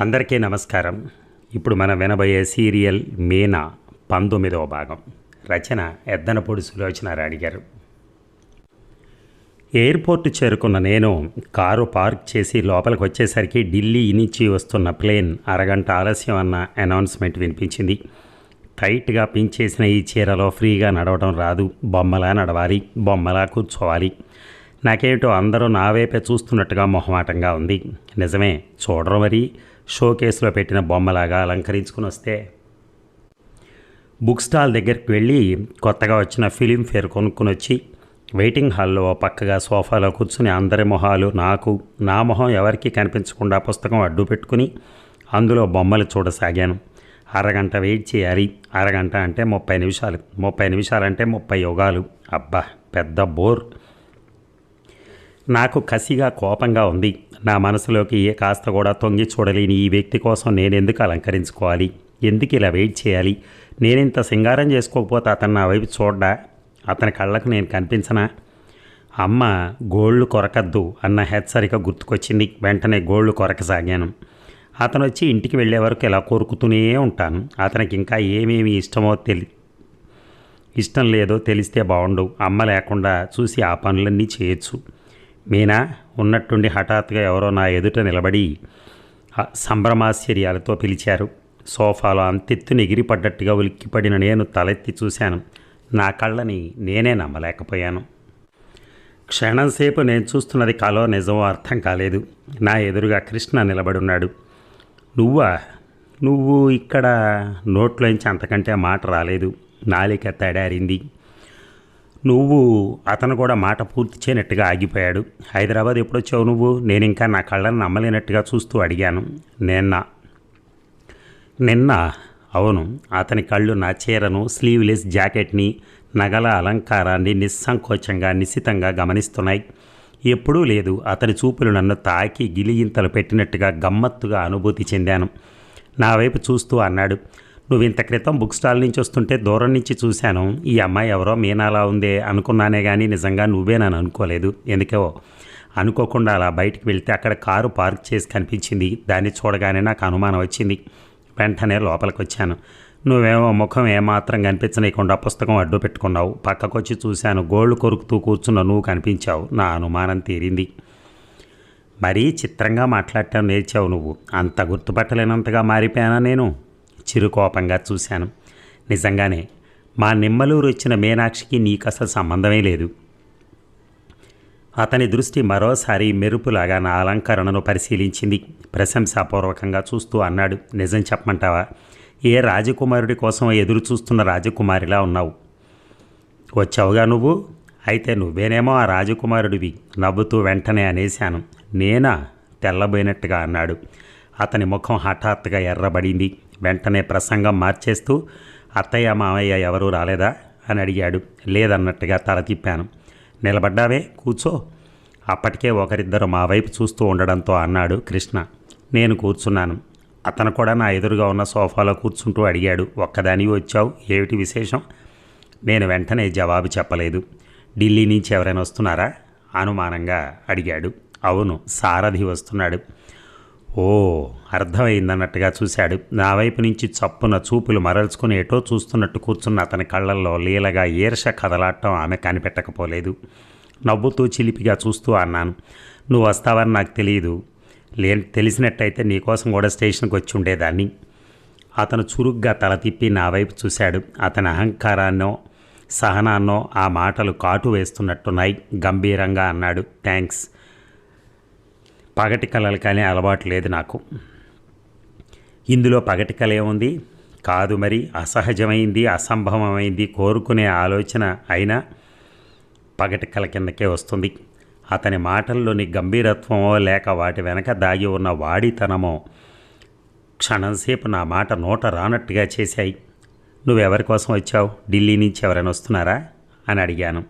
అందరికీ నమస్కారం. ఇప్పుడు మనం వినబోయే సీరియల్ మీనా పంతొమ్మిదవ భాగం. రచన ఎద్దనపూడి సులోచన రాణి గారు. ఎయిర్పోర్ట్ చేరుకున్న నేను కారు పార్క్ చేసి లోపలికి వచ్చేసరికి ఢిల్లీ నుంచి వస్తున్న ప్లేన్ అరగంట ఆలస్యం అన్న అనౌన్స్మెంట్ వినిపించింది. టైట్గా పించేసిన ఈ చీరలో ఫ్రీగా నడవడం రాదు. బొమ్మలా నడవాలి బొమ్మలా కూర్చోవాలి. నాకేమిటో అందరూ నా వైపే చూస్తున్నట్టుగా మొహమాటంగా ఉంది. నిజమే చూడరు మరి. షోకేస్లో పెట్టిన బొమ్మలాగా అలంకరించుకుని వస్తే. బుక్ స్టాల్ దగ్గరికి వెళ్ళి కొత్తగా వచ్చిన ఫిలిం ఫేర్ కొనుక్కుని వచ్చి వెయిటింగ్ హాల్లో పక్కగా సోఫాలో కూర్చుని అందరి మొహాలు నాకు నా మొహం ఎవరికీ కనిపించకుండా పుస్తకం అడ్డు పెట్టుకుని అందులో బొమ్మలు చూడసాగాను. అరగంట వెయిట్ చేయాలి. అరగంట అంటే ముప్పై నిమిషాలు. ముప్పై నిమిషాలంటే ముప్పై యోగాలు. అబ్బా పెద్ద బోర్. నాకు కసిగా కోపంగా ఉంది. నా మనసులోకి ఏ కాస్త కూడా తొంగి చూడలేని ఈ వ్యక్తి కోసం నేను ఎందుకు అలంకరించుకోవాలి? ఎందుకు ఇలా వెయిట్ చేయాలి? నేనింత సింగారం చేసుకోకపోతే అతను నా వైపు చూడ్డా? అతని కళ్ళకు నేను కనిపించనా? అమ్మ గోళ్ళు కొరకద్దు అన్న హెచ్చరిక గుర్తుకొచ్చింది. వెంటనే గోళ్ళు కొరకసాగాను అతను వచ్చి ఇంటికి వెళ్ళే వరకు ఇలా కోరుకుతూనే ఉంటాను. అతనికి ఇంకా ఏమేమి ఇష్టమో తెలి ఇష్టం లేదో తెలిస్తే బాగుండు అమ్మ లేకుండా చూసి ఆ పనులన్నీ చేయొచ్చు. మీనా ఉన్నట్టుండి హఠాత్తుగా ఎవరో నా ఎదుట నిలబడి సంభ్రమాశ్చర్యాలతో పిలిచారు. సోఫాలో అంతెత్తుని ఎగిరిపడ్డట్టుగా ఉలిక్కిపడిన నేను తలెత్తి చూశాను. నా కళ్ళని నేనే నమ్మలేకపోయాను. క్షణంసేపు నేను చూస్తున్నది కలో నిజమో అర్థం కాలేదు. నా ఎదురుగా కృష్ణ నిలబడున్నాడు. నువ్వా? నువ్వు ఇక్కడ నోట్లోంచి అంతకంటే మాట రాలేదు. నాలిక తడారింది. నువ్వు అతను కూడా మాట పూర్తి చేయనట్టుగా ఆగిపోయాడు. హైదరాబాద్ ఎప్పుడొచ్చావు నువ్వు? నేను ఇంకా నా కళ్ళని నమ్మలేనట్టుగా చూస్తూ అడిగాను. నిన్న. నిన్న? అవును. అతని కళ్ళు నా చీరను స్లీవ్లెస్ జాకెట్ని నగల అలంకారాన్ని నిస్సంకోచంగా నిశితంగా గమనిస్తున్నాయి. ఎప్పుడూ లేదు. అతని చూపులు నన్ను తాకి గిలిగింతలు పెట్టినట్టుగా గమ్మత్తుగా అనుభూతి చెందాను. నా వైపు చూస్తూ అన్నాడు. నువ్వు ఇంత క్రితం బుక్ స్టాల్ నుంచి వస్తుంటే దూరం నుంచి చూశాను. ఈ అమ్మాయి ఎవరో మీనాలా ఉందే అనుకున్నానే కానీ నిజంగా నువ్వే నన్ను అనుకోలేదు. ఎందుకో? అనుకోకుండా అలా బయటికి వెళ్తే అక్కడ కారు పార్క్ చేసి కనిపించింది. దాన్ని చూడగానే నాకు అనుమానం వచ్చింది. వెంటనే లోపలికి వచ్చాను నువ్వేమో ముఖం ఏమాత్రం కనిపించనీయకుండా పుస్తకం అడ్డు పెట్టుకున్నావు. పక్కకొచ్చి చూశాను. గోళ్ళు కొరుకుతూ కూర్చున్న నువ్వు కనిపించావు. నా అనుమానం తీరింది. మరీ చిత్రంగా మాట్లాడటం నేర్చావు నువ్వు. అంత గుర్తుపట్టలేనంతగా మారిపోయానా నేను? చిరుకోపంగా చూశాను. నిజంగానే మా నిమ్మలూరు వచ్చిన మీనాక్షికి నీకు అసలు సంబంధమే లేదు. అతని దృష్టి మరోసారి మెరుపులాగా నా అలంకరణను పరిశీలించింది. ప్రశంసాపూర్వకంగా చూస్తూ అన్నాడు నిజం చెప్పమంటావా? ఏ రాజకుమారుడి కోసం ఎదురు చూస్తున్న రాజకుమారిలా ఉన్నావు. వచ్చావుగా నువ్వు? అయితే నువ్వేనేమో ఆ రాజకుమారుడివి నవ్వుతూ వెంటనే అనేశాను. నేనా? తెల్లబోయినట్టుగా అన్నాడు. అతని ముఖం హఠాత్తుగా ఎర్రబడింది. వెంటనే ప్రసంగం మార్చేస్తూ అత్తయ్య మామయ్య ఎవరూ రాలేదా? అని అడిగాడు. లేదన్నట్టుగా తల తిప్పాను. నిలబడ్డావే? కూర్చో. అప్పటికే ఒకరిద్దరు మా వైపు చూస్తూ ఉండడంతో అన్నాడు కృష్ణ. నేను కూర్చున్నాను. అతను కూడా నా ఎదురుగా ఉన్న సోఫాలో కూర్చుంటూ అడిగాడు. ఒక్కదానివి వచ్చావు? ఏమిటి విశేషం? నేను వెంటనే జవాబు చెప్పలేదు. ఢిల్లీ నుంచి ఎవరైనా వస్తున్నారా? అనుమానంగా అడిగాడు. అవును సారథి వస్తున్నాడు. ఓ అర్థమైందన్నట్టుగా చూశాడు. నా వైపు నుంచి చప్పున చూపులు మరల్చుకుని ఎటో చూస్తున్నట్టు కూర్చున్న అతని కళ్ళల్లో లీలగా ఈర్ష కదలాటం ఆమె కనిపెట్టకపోలేదు. నవ్వుతూ చిలిపిగా చూస్తూ అన్నాను నువ్వు వస్తావని నాకు తెలియదు లే తెలిసినట్టయితే నీకోసం కూడా స్టేషన్కి వచ్చి ఉండేదాన్ని. అతను చురుగ్గా తల తిప్పి నా వైపు చూశాడు. అతని అహంకారాన్నో సహనాన్నో ఆ మాటలు కాటు వేస్తున్నట్టున్నాయి. గంభీరంగా అన్నాడు థ్యాంక్స్ పగటి కళలు కానీ అలవాటు లేదు నాకు. ఇందులో పగటి కళ ఏముంది కాదు మరి అసహజమైంది అసంభవమైంది కోరుకునే ఆలోచన అయినా పగటి కళ కిందకే వస్తుంది. అతని మాటల్లోని గంభీరత్వమో లేక వాటి వెనక దాగి ఉన్న వాడితనమో క్షణంసేపు నా మాట నోట రానట్టుగా చేశాయి. నువ్వెవరి కోసం వచ్చావు? ఢిల్లీ నుంచి ఎవరైనా వస్తున్నారా? అని అడిగాను.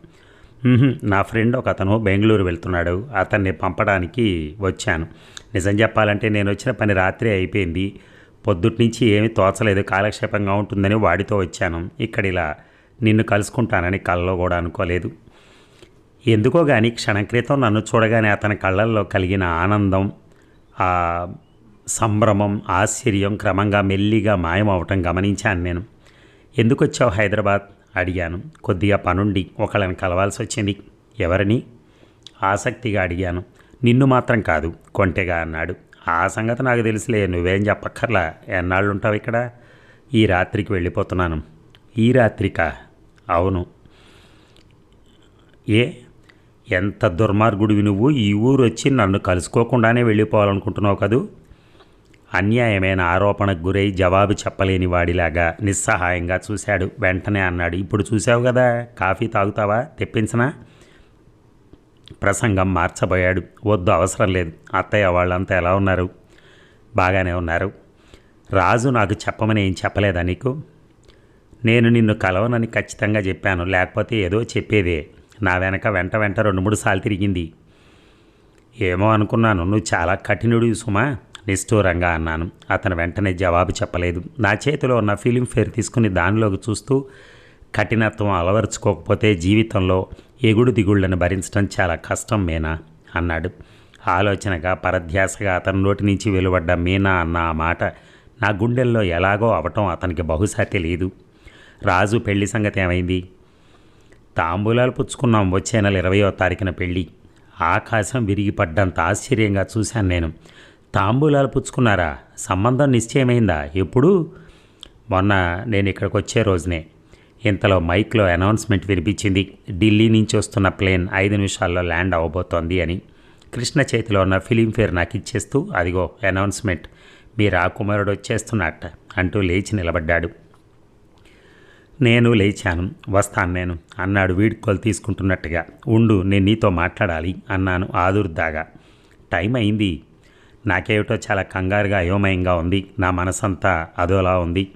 నా ఫ్రెండ్ ఒక అతను బెంగళూరు వెళ్తున్నాడు. అతన్ని పంపడానికి వచ్చాను. నిజం చెప్పాలంటే నేను వచ్చిన పని రాత్రి అయిపోయింది. పొద్దుటి నుంచి ఏమీ తోచలేదు. కాలక్షేపంగా ఉంటుందని వాడితో వచ్చాను. ఇక్కడ ఇలా నిన్ను కలుసుకుంటానని కళ్ళలో కూడా అనుకోలేదు. ఎందుకో కానీ క్షణం క్రితం నన్ను చూడగానే అతని కళ్ళల్లో కలిగిన ఆనందం ఆ సంభ్రమం ఆశ్చర్యం క్రమంగా మెల్లిగా మాయమవటం గమనించాను నేను. ఎందుకు వచ్చావు హైదరాబాద్? అడిగాను. కొద్దిగా పనుండి ఒకళ్ళని కలవాల్సి వచ్చింది ఎవరిని? ఆసక్తిగా అడిగాను. నిన్ను మాత్రం కాదు కొంటెగా అన్నాడు. ఆ సంగతి నాకు తెలుసులే నువ్వేం చెప్పక్కర్లా ఎన్నాళ్ళు ఉంటావు ఇక్కడ? ఈ రాత్రికి వెళ్ళిపోతున్నాను. ఈ రాత్రికా? అవును. ఏ? ఎంత దుర్మార్గుడివి నువ్వు? ఈ ఊరు వచ్చి నన్ను కలుసుకోకుండానే వెళ్ళిపోవాలనుకుంటున్నావు కదూ? అన్యాయమైన ఆరోపణకు గురై జవాబు చెప్పలేని వాడిలాగా నిస్సహాయంగా చూశాడు. వెంటనే అన్నాడు ఇప్పుడు చూసావు కదా కాఫీ తాగుతావా? తెప్పించనా? ప్రసంగం మార్చబోయాడు. వద్దు అవసరం లేదు. అత్తయ్య వాళ్ళంతా ఎలా ఉన్నారు? బాగానే ఉన్నారు. రాజు నాకు చెప్పమని ఏం చెప్పలేదా నీకు? నేను నిన్ను కలవనని ఖచ్చితంగా చెప్పాను. లేకపోతే ఏదో చెప్పేదే. నా వెనక వెంట వెంట రెండు మూడు సార్లు తిరిగింది. ఏమో అనుకున్నాను. నువ్వు చాలా కఠినుడు సుమా. నిష్ఠూరంగా అన్నాను. అతను వెంటనే జవాబు చెప్పలేదు. నా చేతిలో ఉన్న ఫిలింఫేర్ తీసుకుని దానిలోకి చూస్తూ కఠినత్వం అలవరుచుకోకపోతే జీవితంలో ఎగుడు దిగుళ్ళను భరించడం చాలా కష్టం మీనా? అన్నాడు. ఆలోచనగా పరధ్యాసగా అతని నోటి నుంచి వెలువడ్డ మీనా అన్న ఆ మాట నా గుండెల్లో ఎలాగో అవటం అతనికి బహుశా తెలియదు రాజు పెళ్ళి సంగతి ఏమైంది? తాంబూలాలు పుచ్చుకున్నాం వచ్చే నెల ఇరవయో తారీఖున పెళ్ళి ఆకాశం విరిగిపడ్డంత ఆశ్చర్యంగా చూశాను నేను. తాంబూలాలు పుచ్చుకున్నారా? సంబంధం నిశ్చయమైందా? ఎప్పుడు? మొన్న నేను ఇక్కడికి వచ్చే రోజునే. ఇంతలో మైక్లో అనౌన్స్మెంట్ వినిపించింది. ఢిల్లీ నుంచి వస్తున్న ప్లేన్ ఐదు నిమిషాల్లో ల్యాండ్ అవ్వబోతోంది అని కృష్ణ చేతిలో ఉన్న ఫిలింఫేర్ నాకు ఇచ్చేస్తూ అదిగో అనౌన్స్మెంట్. మీ రాకుమారుడు వచ్చేస్తున్నట్ట అంటూ లేచి నిలబడ్డాడు. నేను లేచాను. వస్తాను నేను అన్నాడు వీడ్కోలు తీసుకుంటున్నట్టుగా. ఉండు నేను నీతో మాట్లాడాలి అన్నాను ఆదుర్దాగా. టైం అయింది. నాకేమిటో చాలా కంగారుగా అయోమయంగా ఉంది. నా మనసంతా అదోలా ఉంది.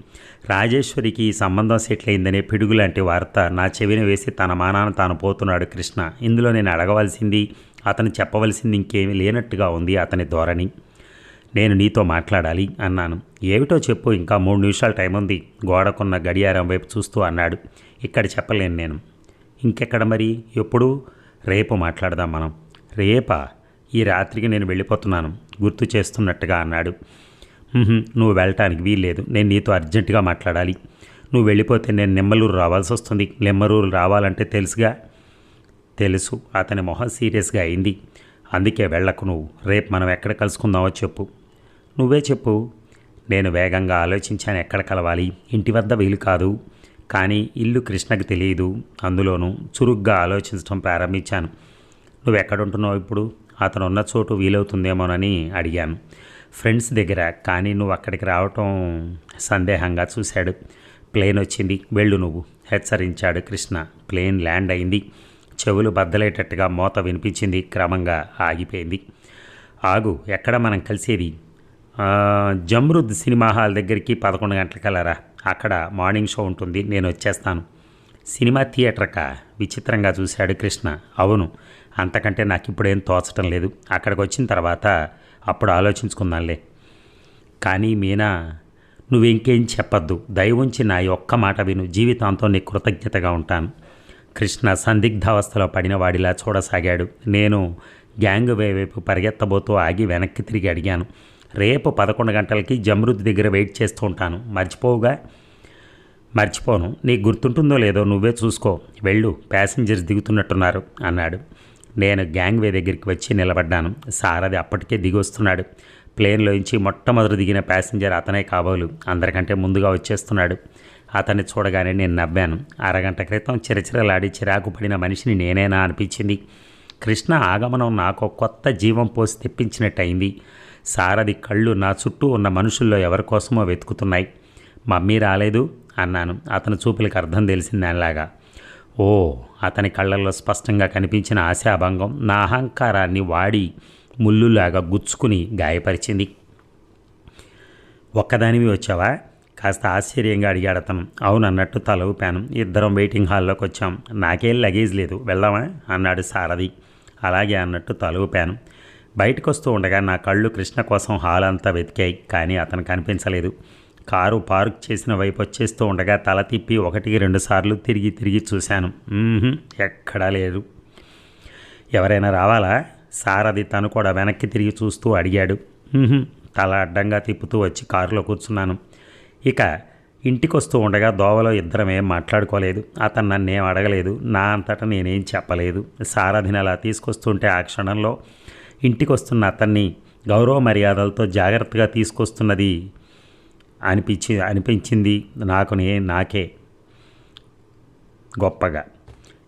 రాజేశ్వరికి ఈ సంబంధం సెటిల్ అయిందనే పిడుగు లాంటి వార్త నా చెవిని వేసి తన మానాన తాను పోతున్నాడు కృష్ణ. ఇందులో నేను అడగవలసింది అతను చెప్పవలసింది ఇంకేమీ లేనట్టుగా ఉంది అతని ధోరణి. నేను నీతో మాట్లాడాలి అన్నాను. ఏమిటో చెప్పు ఇంకా మూడు నిమిషాలు టైం ఉంది గోడకున్న గడియారం వైపు చూస్తూ అన్నాడు. ఇక్కడ చెప్పలేను నేను. ఇంకెక్కడ మరి? ఎప్పుడు? రేపు మాట్లాడదాం మనం. రేపా? ఈ రాత్రికి నేను వెళ్ళిపోతున్నాను. గుర్తు చేస్తున్నట్టుగా అన్నాడు. నువ్వు వెళ్ళటానికి వీల్లేదు. నేను నీతో అర్జెంటుగా మాట్లాడాలి. నువ్వు వెళ్ళిపోతే నేను నెమ్మలూరు రావాల్సి వస్తుంది. నెమ్మలూరు రావాలంటే తెలుసుగా? తెలుసు. అతని మొహం సీరియస్గా అయింది. అందుకే వెళ్ళకు నువ్వు. రేపు మనం ఎక్కడ కలుసుకుందామో చెప్పు. నువ్వే చెప్పు. నేను వేగంగా ఆలోచించాను ఎక్కడ కలవాలి. ఇంటి వద్ద వీలు కాదు. కానీ ఇల్లు కృష్ణకు తెలియదు. అందులోనూ చురుగ్గా ఆలోచించడం ప్రారంభించాను. నువ్వు ఎక్కడుంటున్నావు ఇప్పుడు? అతను ఉన్న చోటు వీలవుతుందేమోనని అడిగాను. ఫ్రెండ్స్ దగ్గర కానీ నువ్వు అక్కడికి రావటం సందేహంగా చూశాడు. ప్లేన్ వచ్చింది. వెళ్ళు నువ్వు హెచ్చరించాడు కృష్ణ. ప్లేన్ ల్యాండ్ అయింది. చెవులు బద్దలేటట్టుగా మోత వినిపించింది. క్రమంగా ఆగిపోయింది. ఆగు ఎక్కడ మనం కలిసేది? జమ్రుద్ సినిమా హాల్ దగ్గరికి పదకొండు గంటలకల్లారా అక్కడ మార్నింగ్ షో ఉంటుంది. నేను వచ్చేస్తాను. సినిమా థియేటర్కా? విచిత్రంగా చూశాడు కృష్ణ. అవును అంతకంటే నాకు ఇప్పుడేం తోచటం లేదు. అక్కడికి వచ్చిన తర్వాత అప్పుడు ఆలోచించుకుందాంలే. కానీ మీనా నువ్వింకేం చెప్పద్దు. దయవుంచి నా ఒక్క మాట విను. జీవితాంతో నీ కృతజ్ఞతగా ఉంటాను. కృష్ణ సందిగ్ధావస్థలో పడిన వాడిలా చూడసాగాడు. నేను గ్యాంగ్ వే వైపు పరిగెత్తబోతూ ఆగి వెనక్కి తిరిగి అడిగాను. రేపు పదకొండు గంటలకి జమృద్ దగ్గర వెయిట్ చేస్తూ ఉంటాను. మర్చిపోవుగా? మర్చిపోను. నీకు గుర్తుంటుందో లేదో నువ్వే చూసుకో. వెళ్ళు. ప్యాసింజర్స్ దిగుతున్నట్టున్నారు అన్నాడు. నేను గ్యాంగ్ వే దగ్గరికి వచ్చి నిలబడ్డాను. సారథి అప్పటికే దిగి వస్తున్నాడు ప్లేన్లోంచి మొట్టమొదటి దిగిన ప్యాసింజర్ అతనే కాబోలు. అందరికంటే ముందుగా వచ్చేస్తున్నాడు. అతన్ని చూడగానే నేను నవ్వాను. అరగంట క్రితం చిరచిరలాడి చిరాకు పడిన మనిషిని నేనేనా అనిపించింది. కృష్ణ ఆగమనం నాకు కొత్త జీవం పోసి తెప్పించినట్టయింది. సారథి కళ్ళు నా చుట్టూ ఉన్న మనుషుల్లో ఎవరి కోసమో వెతుకుతున్నాయి. మమ్మీ రాలేదు అన్నాను. అతని చూపులకు అర్థం తెలిసింది దానిలాగా ఓ అతని కళ్ళల్లో స్పష్టంగా కనిపించిన ఆశాభంగం నా అహంకారాన్ని వాడి ముల్లులాగా గుచ్చుకుని గాయపరిచింది. ఒక్కదానివి వచ్చావా? కాస్త ఆశ్చర్యంగా అడిగాడు అతను. అవును అన్నట్టు తల ఊపాను. ఇద్దరం వెయిటింగ్ హాల్లోకి వచ్చాం. నాకేం లగేజ్ లేదు. వెళ్దామా? అన్నాడు సారథి. అలాగే అన్నట్టు తల ఊపాను. బయటకు వస్తూ ఉండగా నా కళ్ళు కృష్ణ కోసం హాల్ అంతా వెతికాయి కానీ అతను కనిపించలేదు. కారు పార్క్ చేసిన వైపు వచ్చేస్తూ ఉండగా తల తిప్పి ఒకటికి రెండు సార్లు తిరిగి తిరిగి చూశాను. ఎక్కడా లేదు. ఎవరైనా రావాలా? సార్ అది తను కూడా వెనక్కి తిరిగి చూస్తూ అడిగాడు. తల అడ్డంగా తిప్పుతూ వచ్చి కారులో కూర్చున్నాను. ఇక ఇంటికొస్తూ ఉండగా దోవలో ఇద్దరమే మాట్లాడుకోలేదు. అతను నన్నేం అడగలేదు. నా అంతటా నేనేం చెప్పలేదు. సారథిని అలా తీసుకొస్తుంటే ఆ క్షణంలో ఇంటికొస్తున్న అతన్ని గౌరవ మర్యాదలతో జాగ్రత్తగా తీసుకొస్తున్నది అనిపించి అనిపించింది నాకు నే నాకే గొప్పగా.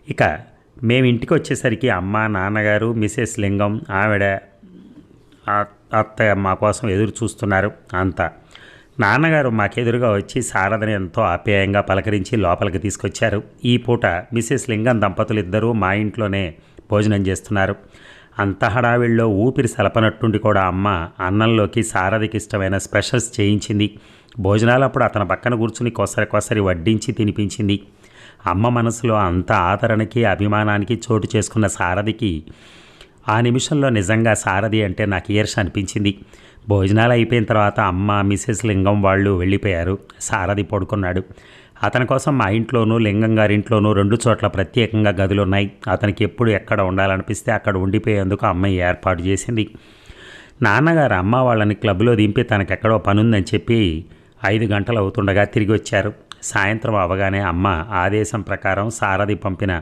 ఇక మేము ఇంటికి వచ్చేసరికి అమ్మ నాన్నగారు మిసెస్ లింగం ఆవిడ అత్తయ్య మా కోసం ఎదురు చూస్తున్నారు అంతా. నాన్నగారు మాకెదురుగా వచ్చి శారదని ఎంతో ఆప్యాయంగా పలకరించి లోపలికి తీసుకొచ్చారు. ఈ పూట మిసెస్ లింగం దంపతులు ఇద్దరూ మా ఇంట్లోనే భోజనం చేస్తున్నారు. అంత హడావిడిలో ఊపిరి సలపనట్టుండి కూడా అమ్మ అన్నంలోకి సారథికి ఇష్టమైన స్పెషల్స్ చేయించింది. భోజనాలప్పుడు అతని పక్కన కూర్చుని కొసరి కొసరి వడ్డించి తినిపించింది. అమ్మ మనసులో అంత ఆదరణకి అభిమానానికి చోటు చేసుకున్న సారథికి ఆ నిమిషంలో నిజంగా సారథి అంటే నాకు ఈర్ష అనిపించింది. భోజనాలు అయిపోయిన తర్వాత అమ్మ మిసెస్ లింగం వాళ్ళు వెళ్ళిపోయారు. సారథి పడుకున్నాడు. అతని కోసం మా ఇంట్లోనూ లింగం గారింట్లోనూ రెండు చోట్ల ప్రత్యేకంగా గదులు ఉన్నాయి అతనికి ఎప్పుడు ఎక్కడ ఉండాలనిపిస్తే అక్కడ ఉండిపోయేందుకు అమ్మాయి ఏర్పాటు చేసింది. నాన్నగారు అమ్మ వాళ్ళని క్లబ్లో దింపి తనకెక్కడో పనుందని చెప్పి ఐదు గంటలు అవుతుండగా తిరిగి వచ్చారు సాయంత్రం అవగానే అమ్మ ఆదేశం ప్రకారం సారథి పంపిన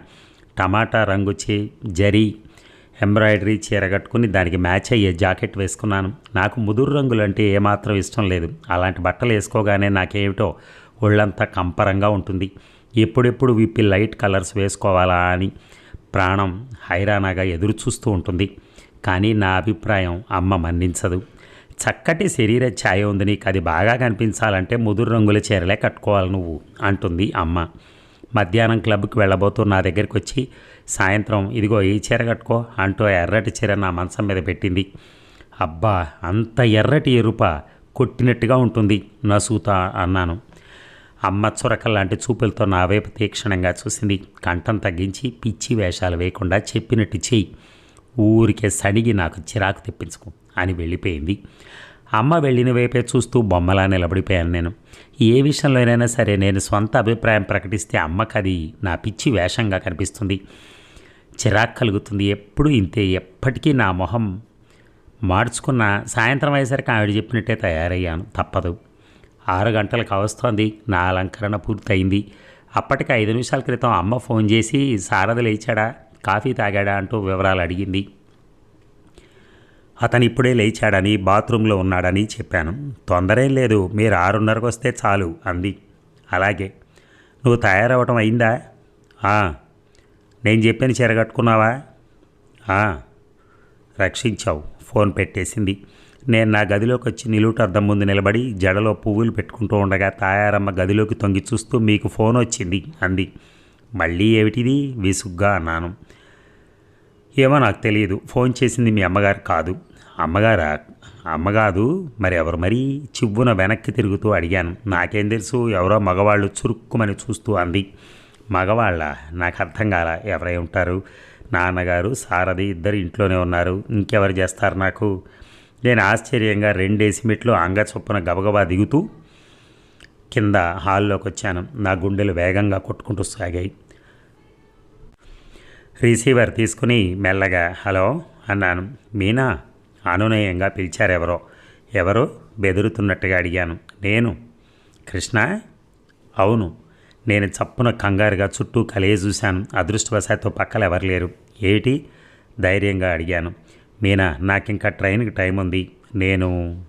టమాటా రంగు చే జరీ ఎంబ్రాయిడరీ చీర కట్టుకుని దానికి మ్యాచ్ అయ్యే జాకెట్ వేసుకున్నాను. నాకు ముదురు రంగులు అంటే ఏమాత్రం ఇష్టం లేదు. అలాంటి బట్టలు వేసుకోగానే నాకేమిటో ఒళ్ళంతా కంపరంగా ఉంటుంది. ఎప్పుడెప్పుడు విప్పి లైట్ కలర్స్ వేసుకోవాలా అని ప్రాణం హైరానాగా ఎదురు చూస్తూ ఉంటుంది. కానీ నా అభిప్రాయం అమ్మ మన్నించదు. చక్కటి శరీర ఛాయ ఉంది నీకు. అది బాగా కనిపించాలంటే ముదురు రంగుల చీరలే కట్టుకోవాలి నువ్వు అంటుంది అమ్మ. మధ్యాహ్నం క్లబ్కి వెళ్ళబోతూ నా దగ్గరికి వచ్చి సాయంత్రం ఇదిగో ఈ చీర కట్టుకో అంటూ ఎర్రటి చీర నా మంచం మీద పెట్టింది. అబ్బా అంత ఎర్రటి ఎరుప కొట్టినట్టుగా ఉంటుంది నసూతా అన్నాను. అమ్మ చురకల్లాంటి చూపులతో నా వైపు తీక్షణంగా చూసింది. కంఠం తగ్గించి పిచ్చి వేషాలు వేయకుండా చెప్పినట్టు చెయ్యి. ఊరికే సడిగి నాకు చిరాకు తెప్పించుకో అని వెళ్ళిపోయింది. అమ్మ వెళ్ళిన వైపే చూస్తూ బొమ్మలా నిలబడిపోయాను నేను. ఏ విషయంలోనైనా సరే నేను సొంత అభిప్రాయం ప్రకటిస్తే అమ్మకు అది నా పిచ్చి వేషంగా కనిపిస్తుంది. చిరాకు కలుగుతుంది. ఎప్పుడు ఇంతే ఎప్పటికీ నా మొహం మార్చుకున్న సాయంత్రం అయ్యేసరికి ఆవిడ చెప్పినట్టే తయారయ్యాను. తప్పదు. ఆరు గంటలకు వస్తోంది నా అలంకరణ పూర్తయింది. అప్పటికి ఐదు నిమిషాల క్రితం అమ్మ ఫోన్ చేసి సారథి లేచాడా? కాఫీ తాగాడా? అంటూ వివరాలు అడిగింది. అతను ఇప్పుడే లేచాడని బాత్రూంలో ఉన్నాడని చెప్పాను. తొందరేం లేదు. మీరు ఆరున్నరకు వస్తే చాలు అంది. అలాగే. నువ్వు తయారవటం అయిందా? నేను చెప్పిన చెరగట్టుకున్నావా రక్షించావు. ఫోన్ పెట్టేసింది. నేను నా గదిలోకి వచ్చి నిలువుట అద్దం ముందు నిలబడి జడలో పువ్వులు పెట్టుకుంటూ ఉండగా తాయారమ్మ గదిలోకి తొంగి చూస్తూ మీకు ఫోన్ వచ్చింది అంది. మళ్ళీ ఏమిటిది? విసుగ్గా అన్నాను. ఏమో నాకు తెలియదు. ఫోన్ చేసింది మీ అమ్మగారు కాదు. అమ్మగారా? అమ్మగాదు. మరి ఎవరు మరీ? చివ్వున వెనక్కి తిరుగుతూ అడిగాను. నాకేం తెలుసు? ఎవరో మగవాళ్ళు చురుక్కుమని చూస్తూ అంది. మగవాళ్ళ? నాకు అర్థం కాల. ఎవరై ఉంటారు? నాన్నగారు సారథి ఇద్దరు ఇంట్లోనే ఉన్నారు. ఇంకెవరు చేస్తారు నాకు? నేను ఆశ్చర్యంగా రెండేసి మెట్లు అంగ చొప్పున గబగబా దిగుతూ కింద హాల్లోకి వచ్చాను. నా గుండెలు వేగంగా కొట్టుకుంటూ సాగాయి. రిసీవర్ తీసుకుని మెల్లగా హలో అన్నాను. మీనా? అనునయంగా పిలిచారెవరో ఎవరో. బెదురుతున్నట్టుగా అడిగాను. నేను? కృష్ణ? అవును. నేను చప్పున కంగారుగా చుట్టూ కలియ చూశాను. అదృష్టవశాత్తు పక్కల ఎవరు లేరు. ఏటి? ధైర్యంగా అడిగాను. మీనా నాకింకా ట్రైన్కి టైం ఉంది. నేను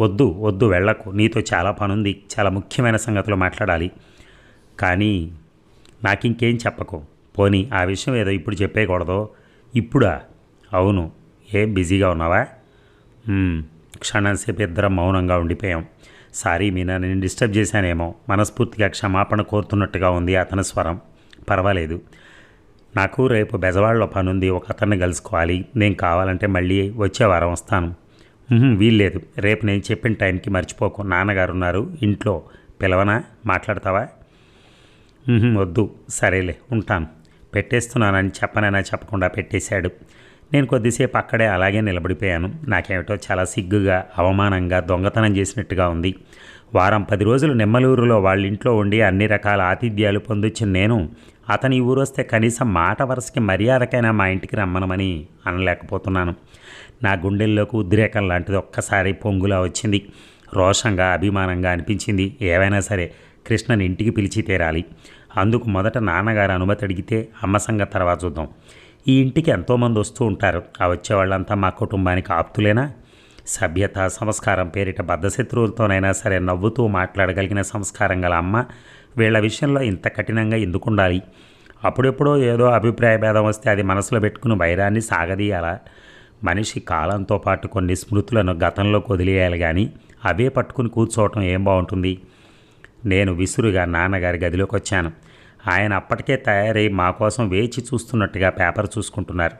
వద్దు వద్దు వెళ్ళకు. నీతో చాలా పనుంది. చాలా ముఖ్యమైన సంగతులు మాట్లాడాలి. కానీ నాకు ఇంకేం చెప్పకు. పోనీ ఆ విషయం ఏదో ఇప్పుడు చెప్పేయకూడదు. ఇప్పుడా? అవును. ఏం బిజీగా ఉన్నావా? క్షణంసేపు ఇద్దరం మౌనంగా ఉండిపోయాం. సారీ మీనా నేను డిస్టర్బ్ చేశానేమో. మనస్ఫూర్తిగా క్షమాపణ కోరుతున్నట్టుగా ఉంది అతని స్వరం. పర్వాలేదు. నాకు రేపు బెజవాడలో పనుంది ఒక అతన్ని కలుసుకోవాలి నేను కావాలంటే మళ్ళీ వచ్చే వారం వస్తాను. వీల్లేదు. రేపు నేను చెప్పిన టైంకి మర్చిపోకు. నాన్నగారు ఉన్నారు ఇంట్లో. పిలవనా? మాట్లాడతావా? వద్దు. సరేలే ఉంటాను. పెట్టేస్తున్నానని చెప్పనైనా చెప్పకుండా పెట్టేశాడు. నేను కొద్దిసేపు అక్కడే అలాగే నిలబడిపోయాను. నాకేమిటో చాలా సిగ్గుగా అవమానంగా దొంగతనం చేసినట్టుగా ఉంది. వారం పది రోజులు నెమ్మలూరులో వాళ్ళ ఇంట్లో ఉండి అన్ని రకాల ఆతిథ్యాలు పొందొచ్చిన నేను అతని ఊరు వస్తే కనీసం మాట వరుసకి మర్యాదకైనా మా ఇంటికి రమ్మనమని అనలేకపోతున్నాను. నా గుండెల్లోకి ఉద్రేకం లాంటిది ఒక్కసారి పొంగులా వచ్చింది. రోషంగా అభిమానంగా అనిపించింది. ఏవైనా సరే కృష్ణని ఇంటికి పిలిచి తీరాలి. అందుకు మొదట నాన్నగారు అనుమతి అడిగితే అమ్మ సంగతి తర్వాత చూద్దాం. ఈ ఇంటికి ఎంతోమంది వస్తూ ఉంటారు. ఆ వచ్చేవాళ్ళంతా మా కుటుంబానికి ఆప్తులేనా? సభ్యత సంస్కారం పేరిట బద్ధశత్రువులతోనైనా సరే నవ్వుతూ మాట్లాడగలిగిన సంస్కారం గల అమ్మ వీళ్ళ విషయంలో ఇంత కఠినంగా ఎందుకుండాలి? అప్పుడెప్పుడో ఏదో అభిప్రాయ భేదం వస్తే అది మనసులో పెట్టుకుని వైరాన్ని సాగదీయాలా? మనిషి కాలంతో పాటు కొన్ని స్మృతులను గతంలోకి వదిలేయాలి కానీ అవే పట్టుకుని కూర్చోవటం ఏం బాగుంటుంది నేను విసురుగా నాన్నగారి గదిలోకి వచ్చాను ఆయన అప్పటికే తయారై మా కోసం వేచి చూస్తున్నట్టుగా పేపర్ చూసుకుంటున్నారు.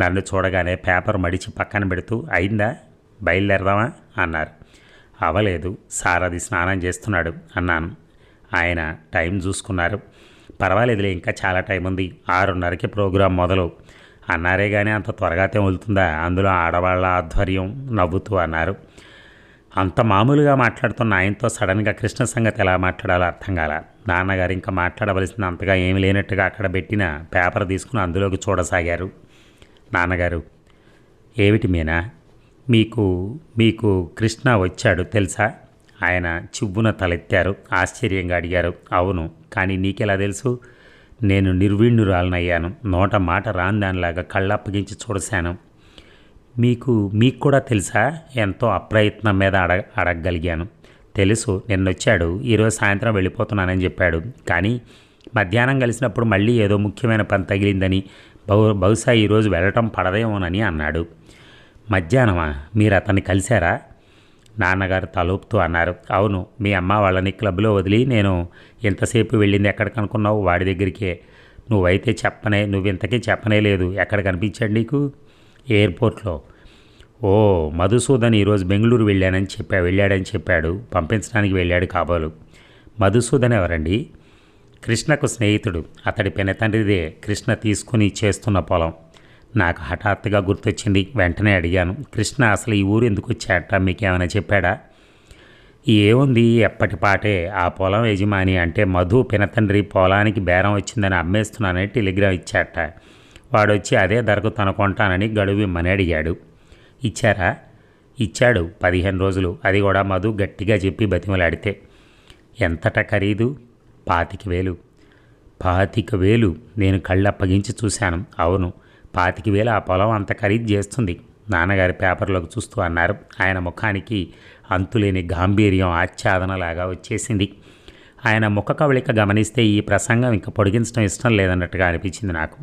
నన్ను చూడగానే పేపర్ మడిచి పక్కన పెడుతూ అయిందా? బయలుదేరదామా? అన్నారు. అవలేదు. అది స్నానం చేస్తున్నాడు అన్నాను. ఆయన టైం చూసుకున్నారు. పర్వాలేదులే ఇంకా చాలా టైం ఉంది. ఆరున్నరకి ప్రోగ్రాం మొదలు. అన్నారే కానీ అంత త్వరగా తెములుతుందా అందులో ఆడవాళ్ళ ఆధ్వర్యం నవ్వుతూ అన్నారు. అంత మామూలుగా మాట్లాడుతున్న ఆయనతో సడన్గా కృష్ణ సంగతి ఎలా మాట్లాడాలో అర్థం కాల. నాన్నగారు ఇంకా మాట్లాడవలసింది అంతగా ఏమి లేనట్టుగా అక్కడ పెట్టిన పేపర్ తీసుకుని అందులోకి చూడసాగారు. నాన్నగారు ఏమిటి మీనా? మీకు మీకు కృష్ణ వచ్చాడు తెలుసా? ఆయన చివ్వున తలెత్తారు. ఆశ్చర్యంగా అడిగారు అవును కానీ నీకెలా తెలుసు? నేను నిర్వీణురాలనయ్యాను నోట మాట రాని దానిలాగా కళ్ళప్పగించి చూడశాను. మీకు మీకు కూడా తెలుసా? ఎంతో అప్రయత్నం మీద అడగ అడగగలిగాను. తెలుసు నిన్నొచ్చాడు. ఈరోజు సాయంత్రం వెళ్ళిపోతున్నానని చెప్పాడు. కానీ మధ్యాహ్నం కలిసినప్పుడు మళ్ళీ ఏదో ముఖ్యమైన పని తగిలిందని బహు బహుశా ఈరోజు వెళ్ళటం పడదేమోనని అన్నాడు. మధ్యాహ్నమా? మీరు అతన్ని కలిశారా? నాన్నగారు తలూపుతూ అన్నారు. అవును మీ అమ్మ వాళ్ళని క్లబ్లో వదిలి నేను ఇంతసేపు వెళ్ళింది ఎక్కడికి అనుకున్నావు? వాడి దగ్గరికే. నువ్వైతే చెప్పనే నువ్వు ఇంతకీ చెప్పనే లేదు. ఎక్కడ కనిపించాడు నీకు? ఎయిర్పోర్ట్లో. ఓ మధుసూదన్ ఈరోజు బెంగళూరు వెళ్ళానని చెప్పా వెళ్ళాడని చెప్పాడు. పంపించడానికి వెళ్ళాడు కాబోలు. మధుసూదన్ ఎవరండి? కృష్ణకు స్నేహితుడు. అతడి పెనతండ్రిదే కృష్ణ తీసుకుని చేస్తున్న పొలం. నాకు హఠాత్తుగా గుర్తొచ్చింది. వెంటనే అడిగాను కృష్ణ అసలు ఈ ఊరు ఎందుకు వచ్చాట మీకేమైనా చెప్పాడా? ఏముంది ఎప్పటిపాటే ఆ పొలం యజమాని అంటే మధు పినతండ్రి పొలానికి బేరం వచ్చిందని అమ్మేస్తున్నానని టెలిగ్రామ్ ఇచ్చాట వాడొచ్చి అదే ధరకు తన కొంటానని గడువు ఇమ్మని అడిగాడు. ఇచ్చారా? ఇచ్చాడు పదిహేను రోజులు. అది కూడా మధు గట్టిగా చెప్పి బతిమలాడితే. ఎంతట ఖరీదు? పాతిక వేలు. పాతిక వేలు? నేను కళ్ళు అప్పగించి చూశాను. అవును. పాతిక వేలు ఆ పొలం అంత ఖరీదు చేస్తుంది. నాన్నగారి పేపర్లోకి చూస్తూ అన్నారు. ఆయన ముఖానికి అంతులేని గాంభీర్యం ఆచ్ఛాదనలాగా వచ్చేసింది. ఆయన ముఖ కవళిక గమనిస్తే ఈ ప్రసంగం ఇంకా పొడిగించడం ఇష్టం లేదన్నట్టుగా అనిపించింది నాకు.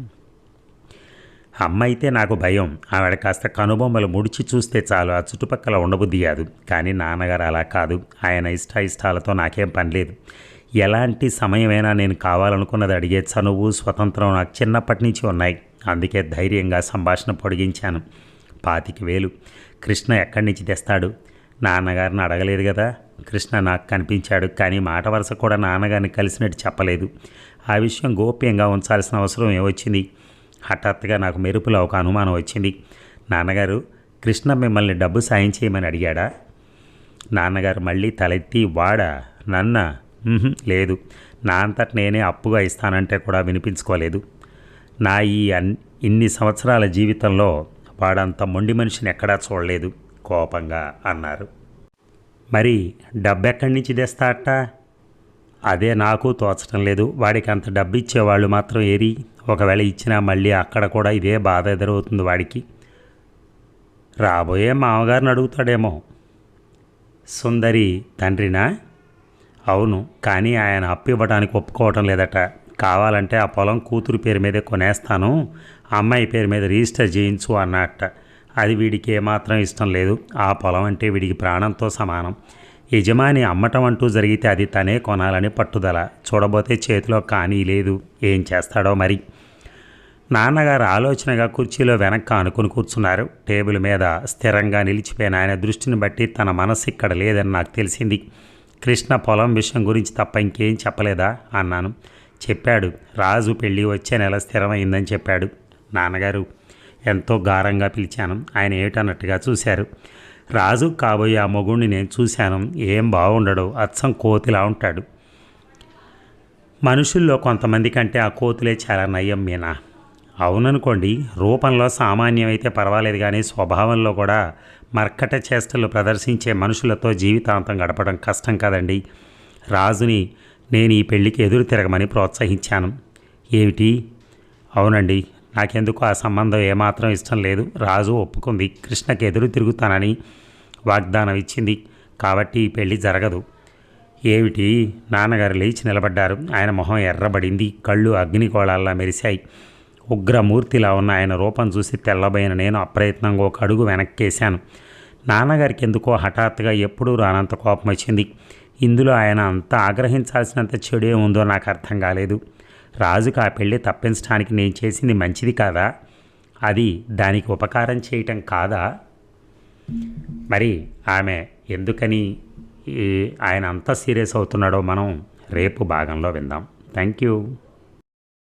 అమ్మ అయితే నాకు భయం. ఆవిడ కాస్త కనుబొమ్మలు ముడిచి చూస్తే చాలు. ఆ చుట్టుపక్కల ఉండబుద్ధి కాదు. కానీ నాన్నగారు అలా కాదు. ఆయన ఇష్ట ఇష్టాలతో నాకేం పని లేదు. ఎలాంటి సమయమైనా నేను కావాలనుకున్నది అడిగే చనువు స్వతంత్రం నాకు చిన్నప్పటి నుంచి ఉన్నాయి. అందుకే ధైర్యంగా సంభాషణ పొడిగించాను. పాతిక వేలు. కృష్ణ ఎక్కడి నుంచి తెస్తాడు? నాన్నగారిని అడగలేదు కదా కృష్ణ నాకు కనిపించాడు కానీ మాట వరుస కూడా నాన్నగారిని కలిసినట్టు చెప్పలేదు. ఆ విషయం గోప్యంగా ఉంచాల్సిన అవసరం ఏమొచ్చింది? హఠాత్తుగా నాకు మెరుపులో ఒక అనుమానం వచ్చింది. నాన్నగారు కృష్ణ మిమ్మల్ని డబ్బు సాయం చేయమని అడిగాడా? నాన్నగారు మళ్ళీ తలెత్తి వాడా? నన్న? లేదు. నా అంతట నేనే అప్పుగా ఇస్తానంటే కూడా వినిపించుకోలేదు. నా ఈ అన్ ఇన్ని సంవత్సరాల జీవితంలో వాడంత మొండి మనిషిని ఎక్కడా చూడలేదు కోపంగా అన్నారు. మరి డబ్బెక్కడి నుంచి తెస్తాట అదే నాకు తోచడం లేదు వాడికి అంత డబ్బు ఇచ్చేవాళ్ళు మాత్రం ఏరి ఒకవేళ ఇచ్చినా మళ్ళీ అక్కడ కూడా ఇదే బాధ ఎదురవుతుంది వాడికి. రాబోయే మామగారిని అడుగుతాడేమో. సుందరి తండ్రినా? అవును కానీ ఆయన అప్పు ఇవ్వడానికి ఒప్పుకోవటం లేదట. కావాలంటే ఆ పొలం కూతురు పేరు మీదే కొనేస్తాను అమ్మాయి పేరు మీద రిజిస్టర్ చేయించు అన్నట్ట. అది వీడికి ఏమాత్రం ఇష్టం లేదు. ఆ పొలం అంటే వీడికి ప్రాణంతో సమానం. యజమాని అమ్మటం అంటూ జరిగితే అది తనే కొనాలని పట్టుదల. చూడబోతే చేతిలో కానీ లేదు. ఏం చేస్తాడో మరి? నాన్నగారు ఆలోచనగా కుర్చీలో వెనక్కి అనుకుని కూర్చున్నారు. టేబుల్ మీద స్థిరంగా నిలిచిపోయిన ఆయన దృష్టిని బట్టి తన మనసు ఇక్కడ లేదని నాకు తెలిసింది. కృష్ణ పొలం విషయం గురించి తప్ప ఇంకేం చెప్పలేదా? అన్నాను. చెప్పాడు. రాజు పెళ్ళి వచ్చే నెల స్థిరమైందని చెప్పాడు. నాన్నగారు ఎంతో గారంగా పిలిచాను. ఆయన ఏటన్నట్టుగా చూశారు. రాజు కాబోయే ఆ మొగుడిని నేను చూశాను. ఏం బాగుండడు అచ్చం కోతిలా ఉంటాడు. మనుషుల్లో కొంతమంది కంటే ఆ కోతులే చాలా నయం మీనా. అవుననుకోండి రూపంలో సామాన్యమైతే పర్వాలేదు కానీ స్వభావంలో కూడా మర్కట చేష్టలు ప్రదర్శించే మనుషులతో జీవితాంతం గడపడం కష్టం కదండి. రాజుని నేను ఈ పెళ్ళికి ఎదురు తిరగమని ప్రోత్సహించాను. ఏమిటి? అవునండి నాకెందుకు ఆ సంబంధం ఏమాత్రం ఇష్టం లేదు. రాజు ఒప్పుకుంది. కృష్ణకి ఎదురు తిరుగుతానని వాగ్దానం ఇచ్చింది. కాబట్టి ఈ పెళ్ళి జరగదు. ఏమిటి? నాన్నగారు లేచి నిలబడ్డారు. ఆయన మొహం ఎర్రబడింది. కళ్ళు అగ్నికోళాల్లా మెరిశాయి. ఉగ్రమూర్తిలా ఉన్న ఆయన రూపం చూసి తెల్లబోయిన నేను అప్రయత్నంగా ఒక అడుగు వెనక్కేశాను. నాన్నగారికి ఎందుకో హఠాత్తుగా ఎప్పుడూ రానంత కోపం వచ్చింది ఇందులో ఆయన అంత ఆగ్రహించాల్సినంత చెడే ఉందో నాకు అర్థం కాలేదు. రాజుకు ఆ పెళ్ళి తప్పించడానికి నేను చేసింది మంచిది కాదా? అది దానికి ఉపకారం చేయటం కాదా? మరి ఆమె ఎందుకని ఆయన అంత సీరియస్ అవుతున్నాడో మనం రేపు భాగంలో విందాం. Thank you.